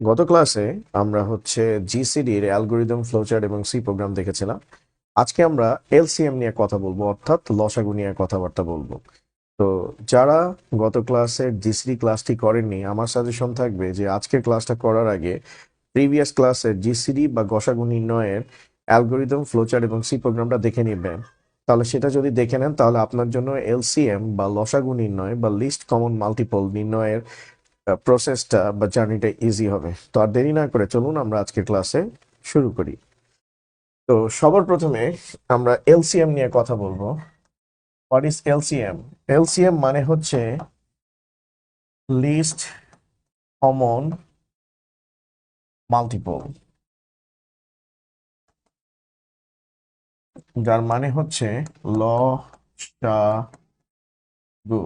গত ক্লাসে আমরা হচ্ছে জিসিডির অ্যালগোরিদম, ফ্লোচার্ট এবং সি প্রোগ্রাম দেখেছিলাম। আজকে আমরা এলসিএম নিয়ে কথা বলব, অর্থাৎ লসাগু নিয়ে কথাবার্তা বলব। তো যারা গত ক্লাসের জিসিডি ক্লাসটি করেননি, আমার সাজেশন থাকবে যে আজকের ক্লাসটা করার আগে প্রিভিয়াস ক্লাসের জিসিডি বা গসাগু নির্ণয়ের অ্যালগোরিদম, ফ্লোচার্ট এবং সি প্রোগ্রামটা দেখে নেবেন। তাহলে সেটা যদি দেখে নেন, তাহলে আপনার জন্য এলসিএম বা লসাগু নির্ণয় বা লিস্ট কমন মাল্টিপল নির্ণয়ের প্রসেসটা বা জার্নিটা ইজি হবে। তো আর দেরি না করে চলুন আমরা আজকের ক্লাসে শুরু করি। তো সবার প্রথমে আমরা এলসিএম নিয়ে কথা বলব। হোয়াট ইজ এলসিএম এলসিএম মানে হচ্ছে লিস্ট কমন মাল্টিপল যার মানে হচ্ছে ল গু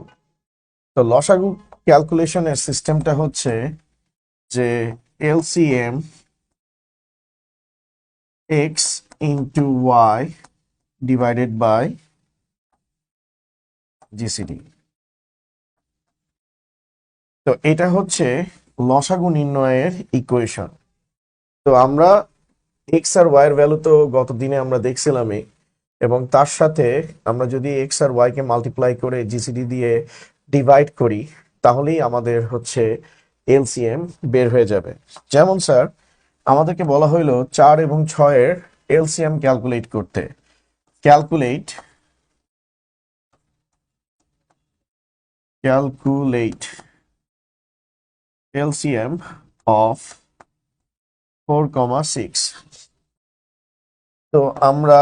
তো লসাগু ক্যালকুলেশনের সিস্টেমটা হচ্ছে যে LCM x into y divided by GCD তো এটা হচ্ছে লসাগু নির্ণয়ের ইকুয়েশন তো আমরা এক্স আর ওয়াই এর ভ্যালু তো গত দিনে আমরা দেখছিলামই, এবং তার সাথে আমরা যদি এক্স আর ওয়াই কে মাল্টিপ্লাই করে জিসিডি দিয়ে ডিভাইড করি তাহলেই আমাদের হচ্ছে এলসিএম বের হয়ে যাবে। যেমন স্যার, আমাদেরকে বলা হইল চার এবং ছয়ের এলসিএম ক্যালকুলেট করতে। Calculate calculate LCM of four comma six. তো আমরা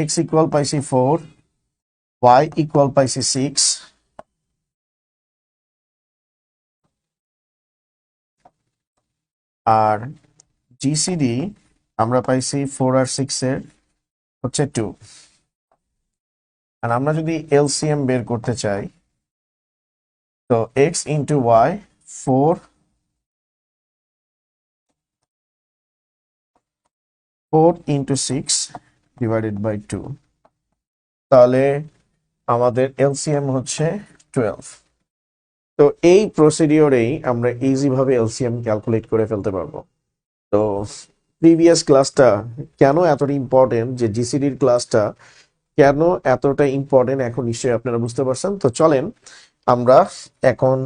এক্স ইকুয়াল পাইছি ফোর, ওয়াই ইকুয়াল পাইছি সিক্স আর জিসিডি আমরা পাইছি ফোর আর সিক্স এর হচ্ছে টু আর আমরা যদি এলসিএম বের করতে চাই, তো x into y four four into six divided by two তাহলে আমাদের এলসিএম হচ্ছে টুয়েলভ তো এই প্রসিডিওরেই আমরা ইজি ভাবে এলসিএম ক্যালকুলেট করে ফেলতে পারব। তো প্রিভিয়াস ক্লাসটা কেন এতটা ইম্পর্টেন্ট যে জিসিডির ক্লাসটা কেন এতটা ইম্পর্টেন্ট এখন নিশ্চয়ই আপনারা বুঝতে পারছেন। তো চলেন আমরা এখন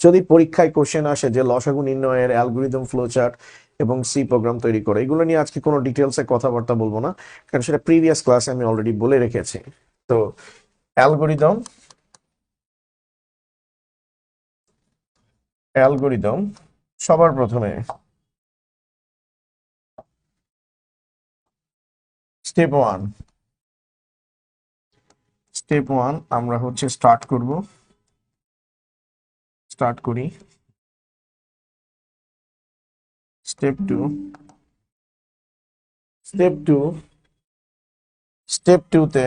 যদি পরীক্ষায় কোশ্চেন আসে যে লসাগু নির্ণয়ের অ্যালগোরিদম ফ্লোচার্ট এবং সি প্রোগ্রাম তৈরি করে, এগুলো নিয়ে আজকে কোনো ডিটেলসে কথাবার্তা বলব না, কারণ সেটা প্রিভিয়াস ক্লাসে আমি অলরেডি বলে রেখেছি। তো অ্যালগোরিদম অ্যালগোরিদম সবার প্রথমে স্টেপ ওয়ান। স্টেপ ওয়ান আমরা হচ্ছে স্টার্ট করব। স্টার্ট করি। Step two. Step two. Step টুতে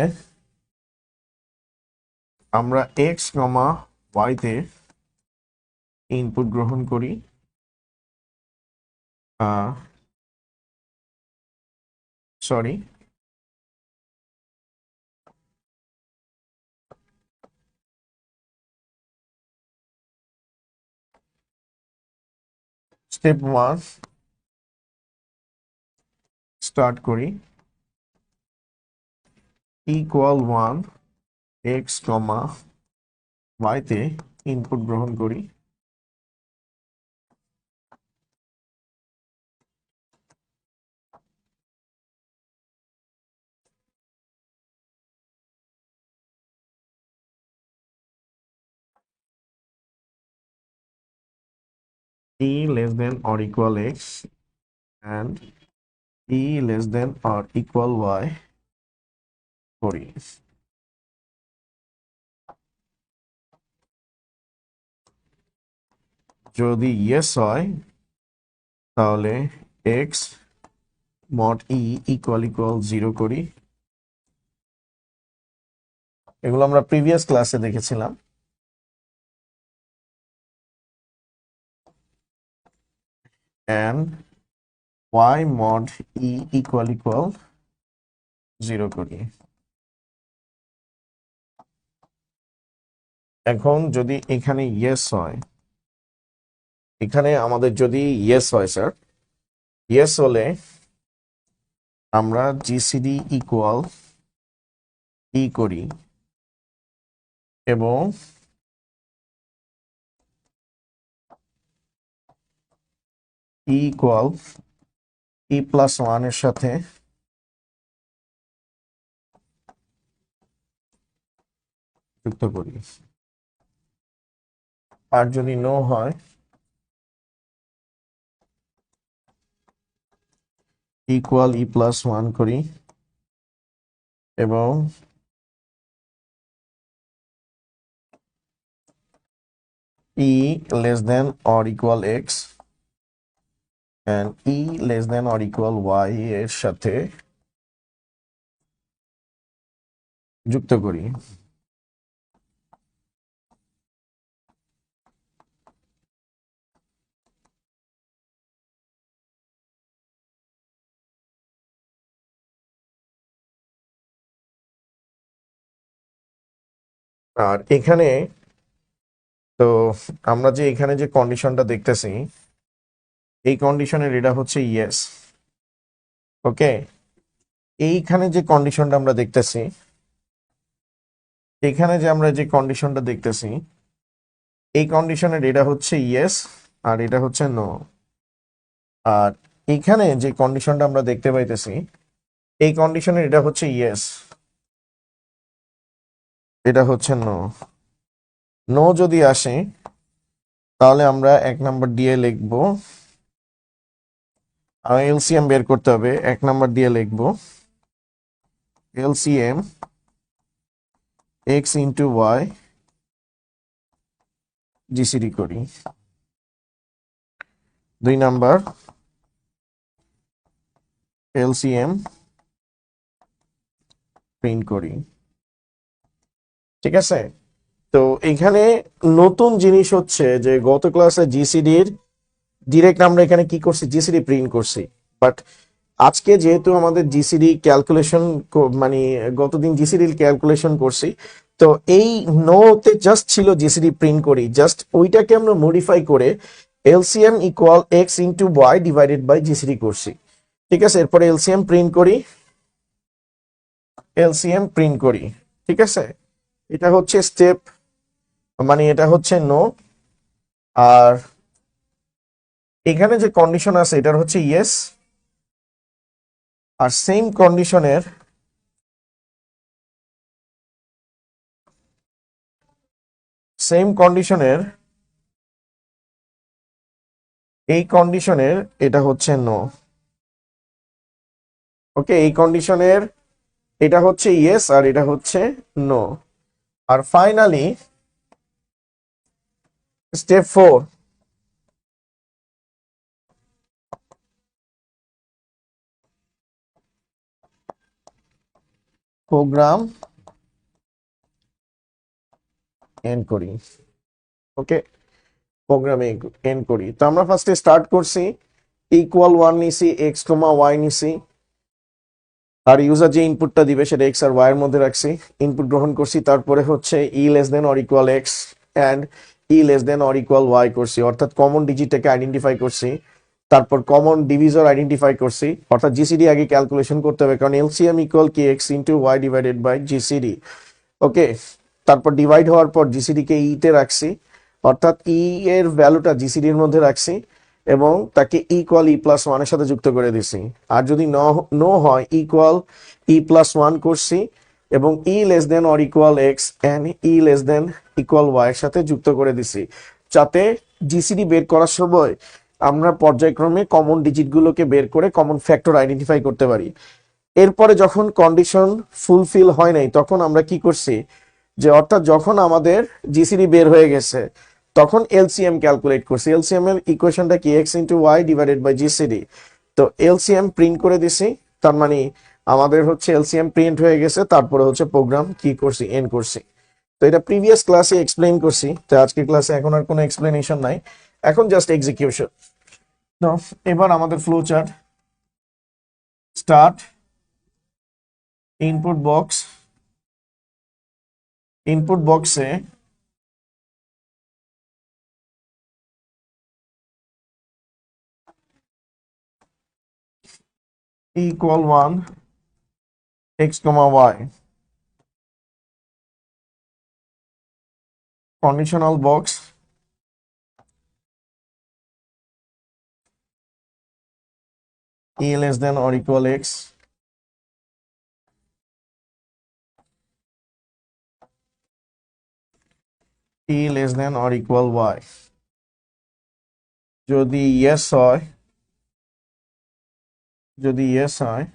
আমরা এক্স কমা ওয়াইতে ইনপুট গ্রহণ করি সরি স্টেপ ওয়ান স্টার্ট করি ইকুয়াল ওয়ান এক্স কমা ওয়াইতে ইনপুট গ্রহণ করি। E less than or equal x and e less than or equal y করি যদি ইয়েস হয়, তাহলে x mod e equal equal zero করি। এগুলো আমরা প্রিভিয়াস ক্লাসে দেখেছিলাম। And y mod e equal equal 0 করি। এখন যদি এখানে ইয়েস হয়, এখানে আমাদের যদি ইয়েস হয় স্যার ইয়েস হলে আমরা জিসিডি ইকুয়াল ই করি এবং ইকুয়াল ই প্লাস ওয়ানের সাথে যুক্ত করি। আর যদি নো হয় ইকুয়াল ই প্লাস ওয়ান করি এবং e less than or equal x and e less than or equal y এর সাথে যুক্ত করি। আর এখানে তো আমরা যে এখানে যে কন্ডিশনটা দেখতেছি এই কন্ডিশনের এটা হচ্ছে ইয়েস ওকে এইখানে যে কন্ডিশনটা আমরা দেখতেছি এখানে যে আমরা যে কন্ডিশনটা দেখতেছি, এই কন্ডিশনের এটা হচ্ছে ইয়েস আর এটা হচ্ছে নো আর এখানে যে কন্ডিশনটা আমরা দেখতে পাইতেছি, এই কন্ডিশনের এটা হচ্ছে ইয়েস এটা হচ্ছে নো নো যদি আসে, তাহলে আমরা এক নাম্বার দিয়ে লিখব এলসিএম বের করতে হবে, এক নাম্বার দিয়ে লিখব। LCM x into y GCD করি। দুই নাম্বার, এলসিএম প্রিন্ট করি। ঠিক আছে? তো এখানে নতুন জিনিস হচ্ছে যে গত ক্লাসে জিসিডির ডিরেক্ট আমরা এখানে কি করছি? জিসিডি প্রিন্ট করছি। বাট আজকে যেহেতু আমাদের জিসিডি ক্যালকুলেশন মানে গতদিন জিসিডি ক্যালকুলেশন করছি, তো এই নোতে জাস্ট ছিল জিসিডি প্রিন্ট করি। জাস্ট ওইটাকে আমরা মডিফাই করে LCM equal x into y divided by GCD করছি। ঠিক আছে? এরপরে এলসিএম প্রিন্ট করি। এলসিএম প্রিন্ট করি। ঠিক আছে? এটা হচ্ছে স্টেপ মানে এটা হচ্ছে নো আর এখানে যে কন্ডিশন আছে, এটার হচ্ছে ইয়েস আর সেম কন্ডিশনের সেম কন্ডিশনের এই কন্ডিশনের এটা হচ্ছে নো ওকে এই কন্ডিশনের এটা হচ্ছে ইয়েস আর এটা হচ্ছে নো আর finally step four program end করি। ওকে প্রোগ্রামে এন্ড করি। তো আমরা ফার্স্টে স্টার্ট করছি। ইকুয়াল ওয়ান নিছি এক্স কমা ওয়াই নিছি। আর ইউজার যে ইনপুটটা দিবে সেটা এক্স আর ওয়াই এর মধ্যে রাখছি। ইনপুট গ্রহণ করছি, তারপরে হচ্ছে e less than or equal x and e less than or equal y করছি। অর্থাৎ কমন ডিজিটটাকে আইডেন্টিফাই করছি। তারপর কমন ডিভিজর আইডেন্টিফাই করছি। অর্থাৎ জিসিডি আগে ক্যালকুলেশন করতে হবে, কারণ এলসিএম ইকুয়াল কি x into y divided by GCD okay তারপর ডিভাইড হওয়ার পর জিসিডি কে ই তে রাখছি। অর্থাৎ ই এর ভ্যালুটা জিসিডির মধ্যে রাখছি এবং তাকে ইকুয়াল ই প্লাস ওয়ানের সাথে যুক্ত করে দিছি। আর যদি নো হয় ইকুয়াল ই প্লাস ওয়ান করছি এবং e less than or equal x and e less than equal y এর সাথে যুক্ত করে দিছি। যাতে জিসিডি বের করার সময় আমরা পর্যায়ক্রমে কমন ডিজিটগুলোকে বের করে কমন ফ্যাক্টর আইডেন্টিফাই করতে পারি। এরপরে যখন কন্ডিশন ফুলফিল হয় নাই, তখন আমরা কি করছি? যে অর্থাৎ যখন আমাদের জিসিডি বের হয়ে গেছে, তখন এলসিএম ক্যালকুলেট করছি। এলসিএম এর ইকুয়েশনটা কি? X into Y divided by GCD তো এলসিএম প্রিন্ট করে দিছি, তার মানে আমাদের হচ্ছে এলসিএম প্রিন্ট হয়ে গেছে, তারপরে হচ্ছে প্রোগ্রাম কি করছি? এন করছি। তো এটা প্রিভিয়াস ক্লাসে এক্সপ্লেইন করছি। তো আজকের ক্লাসে এখন আর কোনো এক্সপ্লেনেশন নাই। এখন জাস্ট এক্সিকিউশন এবার আমাদের flow chart start input box input বক্সে equal one x comma y conditional box e less than or equal x e less than or equal y যদি yes হয় যদি yes হয়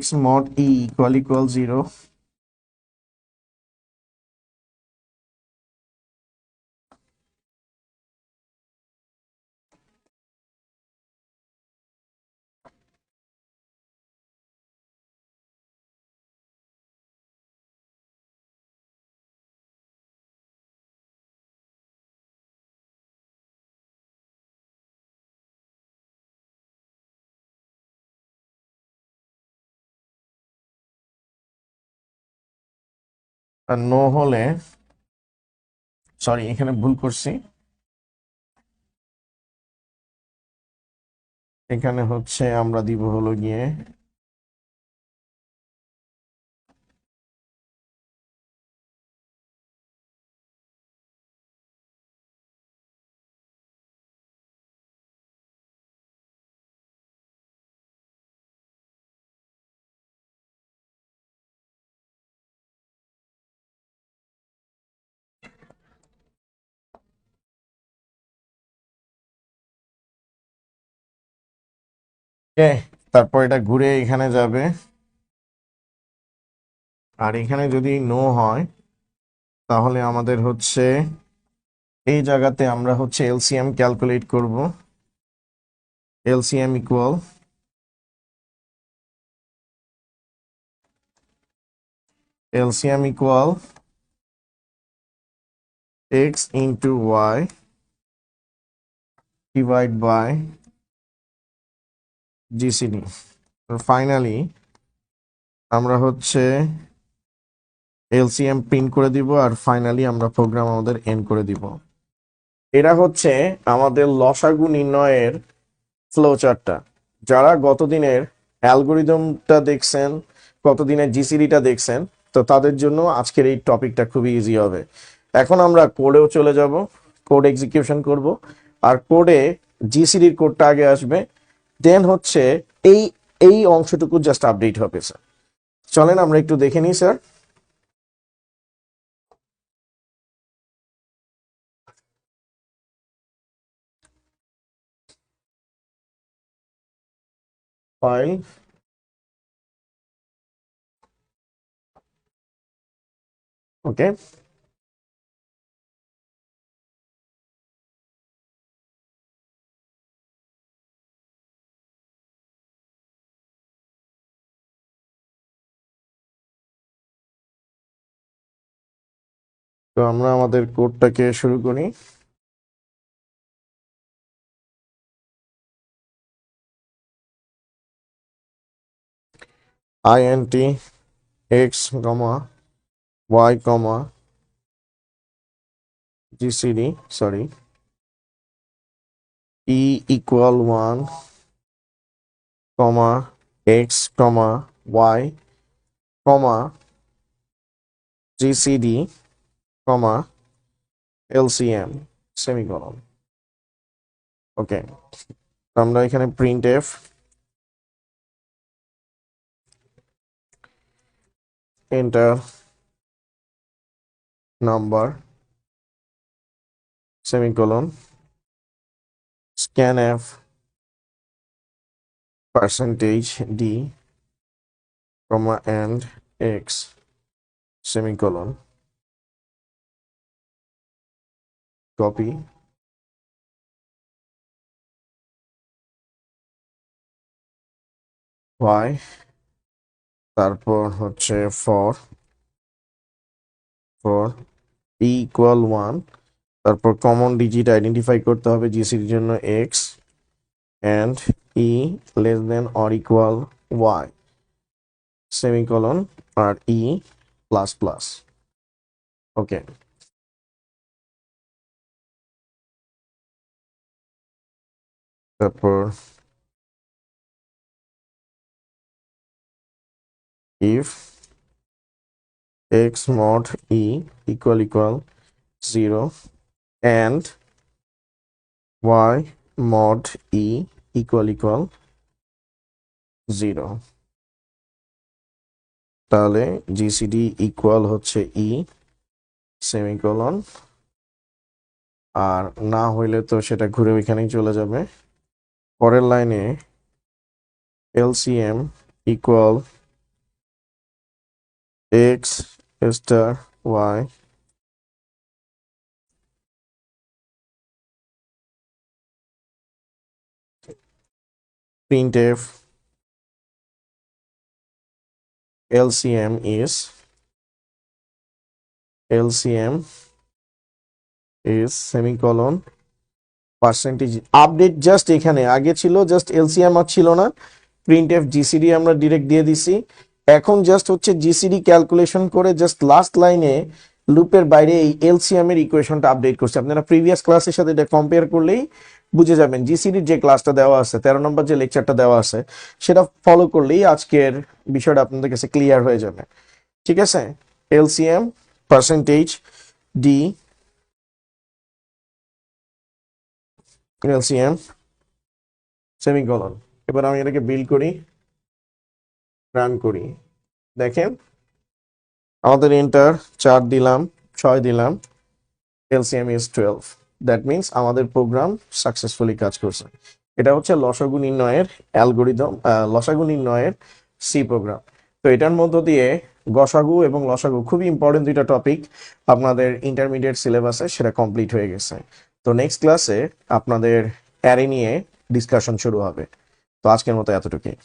x mod e equal equal 0 no হলে sorry এখানে ভুল করছি। এখানে হচ্ছে আমরা দিব হলো গিয়ে ওকে, তারপর এটা ঘুরে এখানে যাবে। আর এখানে যদি নো হয়, তাহলে আমাদের হচ্ছে, এই জায়গাতে আমরা হচ্ছে এলসিএম ক্যালকুলেট করব। LCM equal LCM equal x into y divide by GCD. Finally আমরা হচ্ছে এলসিএম প্রিন্ট করে দিব আর ফাইনালি আমরা প্রোগ্রাম আমাদের এন্ড করে দিব। এরা হচ্ছে আমাদের লসাগু নির্ণয়ের ফ্লোচার্টটা যারা গতদিনের অ্যালগোরিদমটা দেখছেন, গতদিনের জিসিডিটা দেখছেন, তো তাদের জন্য আজকের এই টপিকটা খুবই ইজি হবে। এখন আমরা কোডেও চলে যাব কোড এক্সিকিউশন করব, আর কোডে জিসিডির কোডটা আগে আসবে। দেন হচ্ছে এই এই অংশটুকু জাস্ট আপডেট হবে স্যার চলেন আমরা একটু দেখে নিই স্যার ফাইল ওকে তো আমরা আমাদের কোডটাকে শুরু করি। I N T x comma y comma d sorry e equal one comma x comma y comma d comma lcm semicolon ওকে আমরা এখানে print F enter number semicolon scanf percentage d comma and x semicolon Copy. Y. তারপর হচ্ছে for e equal one তারপর common digit identify করতে হবে জিসির জন্য x and e less than or equal y semicolon R e plus plus okay তারপর if x mod e equal equal 0 and y mod e equal equal 0 তাহলে GCD equal হচ্ছে ই semicolon আর না হইলে তো সেটা ঘুরে ওইখানেই চলে যাবে। পরের লাইনে LCM equal X star Y printf LCM is LCM is semicolon percentage update just এখানে। আগে ছিল জাস্ট এলসিএম আর ছিল না। প্রিন্ট এফ জিসিডি আমরা ডিরেক্ট দিয়ে দিছি। এখন জাস্ট হচ্ছে জিসিডি ক্যালকুলেশন করে জাস্ট লাস্ট লাইনে লুপের বাইরে এই এলসিএম এর ইকুয়েশনটা আপডেট করছে। আপনারা প্রিভিয়াস ক্লাসের সাথে এটা কম্পেয়ার করলেই বুঝে যাবেন। জিসিডির যে ক্লাসটা দেওয়া আছে, তেরো নম্বর যে লেকচারটা দেওয়া আছে, সেটা ফলো করলেই আজকের বিষয়টা আপনাদের কাছে ক্লিয়ার হয়ে যাবে। ঠিক আছে? LCM percentage d LCM semicolon. এবার আমি এটাকে বিল করি রান করি। দেখেন, আমাদের এন্টার চার দিলাম, ছয় দিলাম LCM is twelve that means আমাদের প্রোগ্রাম সাকসেসফুলি কাজ করছে। এটা হচ্ছে লসাগু নির্ণয়ের অ্যালগোরিদম লসাগু নির্ণয়ের সি প্রোগ্রাম তো এটার মধ্য দিয়ে গসাগু এবং লসাগু, খুবই ইম্পর্টেন্ট দুইটা টপিক আপনাদের ইন্টারমিডিয়েট সিলেবাসে সেটা কমপ্লিট হয়ে গেছে। তো নেক্সট ক্লাসে আপনাদের অ্যারে নিয়ে ডিসকাশন শুরু হবে। তো আজকের মতো এতটুকুই।